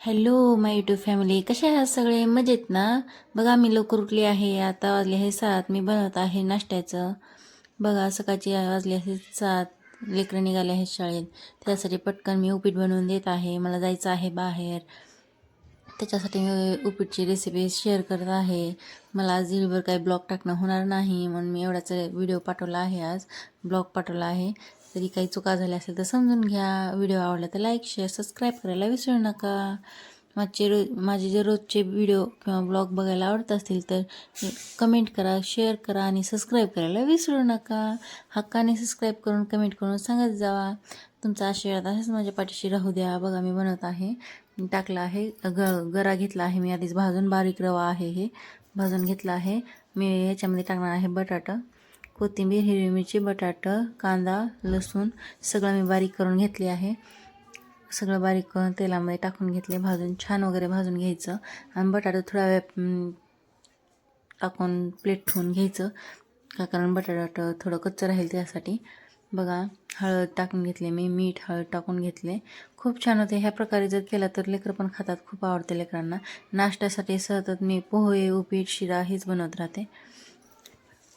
Hello माय YouTube family कसे आहात सगळे? मजेत ना? बघा मी लवकर उठली आहे. आता वाजले आहे सात. मी बनवत आहे नाश्त्याचं. बघा सकाळची वाजले आहे सात. लेकरं निघाले आहेत शाळेत. त्यासाठी पटकन मी उपीट बनवून देत आहे. मला जायचं आहे बाहेर. त्याच्यासाठी मी उपीटची रेसिपी शेअर करत आहे. मला आज दिवसभर काही ब्लॉग टाकणं होणार नाही म्हणून मी एवढाच व्हिडिओ पाठवला आहे आज. ब्लॉग पाठवला आहे. तरी काही चुका झाल्या असेल तर समजून घ्या. व्हिडिओ आवडला तर लाईक शेअर सबस्क्राईब करायला विसरू नका. माझे रोज माझे जे रोजचे व्हिडिओ किंवा ब्लॉग बघायला आवडत असतील तर कमेंट करा शेअर करा आणि सबस्क्राईब करायला विसरू नका. हक्काने सबस्क्राईब करून कमेंट करून सांगत जावा. तुमचा आशीर्वाद असेच माझ्या पाठीशी राहू द्या. बघा मी बनवत आहे. टाकलं टाकला आहे. ग गरा घेतला आहे मी. आधीच भाजून बारीक रवा आहे हे. भाजून घेतला आहे. मी ह्याच्यामध्ये टाकणार आहे बटाटा. कोथिंबीर हिरवी मिरची बटाटं कांदा लसूण सगळं मी बारीक करून घेतले आहे. सगळं बारीक करून तेलामध्ये टाकून घेतले. भाजून छान वगैरे भाजून घ्यायचं. आणि बटाटा थोडा वेळ टाकून प्लेट ठेवून घ्यायचं. का कारण बटाटा थोडं कच्चं राहील त्यासाठी. बघा हळद टाकून घेतले मी मीठ हळद टाकून घेतले. खूप छान होते. ह्या प्रकारे जर केला तर लेकरं पण खातात. खूप आवडते लेकरांना. नाश्त्यासाठी सतत मी पोहे उपीट शिरा हेच बनवत राहते.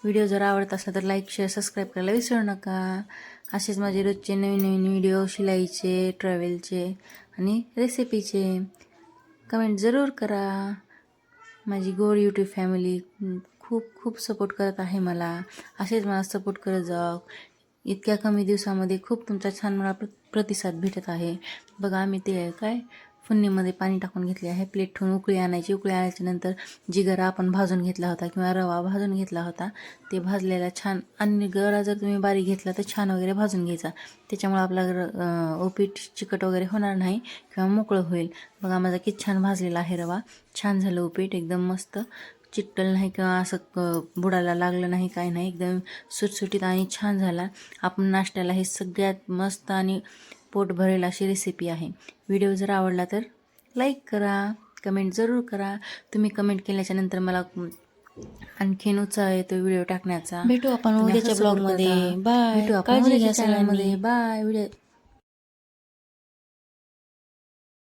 व्हिडिओ जर आवडत असला तर लाईक शेअर सबस्क्राईब करायला विसरू नका. असेच माझे रोजचे नवीन नवीन व्हिडिओ शिलाईचे ट्रॅव्हलचे आणि रेसिपीचे. कमेंट जरूर करा. माझी गोड यूट्यूब फॅमिली खूप खूप सपोर्ट करत आहे मला. असेच मला सपोर्ट करत जाऊ इतक्या कमी दिवसामध्ये खूप तुमचा छान मला प्र प्रतिसाद भेटत आहे. बघा आम्ही ते काय फुन्नीमध्ये पाणी टाकून घेतले आहे. प्लेट ठेवून उकळी आणायची. उकळी आणल्याच्यानंतर जिगरा गरा आपण भाजून घेतला होता किंवा रवा भाजून घेतला होता ते भाजलेला छान आणि गरा जर तुम्ही बारीक घेतला तर छान वगैरे भाजून घ्यायचा. त्याच्यामुळे आपला ओपीट चिकट वगैरे होणार नाही किंवा मोकळं होईल. बघा माझा किती छान भाजलेला आहे रवा. छान झालं उपीट एकदम मस्त. चिकटल नाही किंवा असं बुडायला लागलं नाही काय नाही. एकदम सुटसुटीत आणि छान झाला. आपण नाश्त्याला हे सगळ्यात मस्त आणि पोट भरेल अशी रेसिपी आहे. व्हिडिओ जर आवडला तर लाईक करा कमेंट जरूर करा. तुम्ही कमेंट केल्याच्यानंतर मला आणखीन उत्साह येतो व्हिडिओ टाकण्याचा. भेटू आपण उद्याच्या ब्लॉगमध्ये. बाय भेटू आपण. Bye video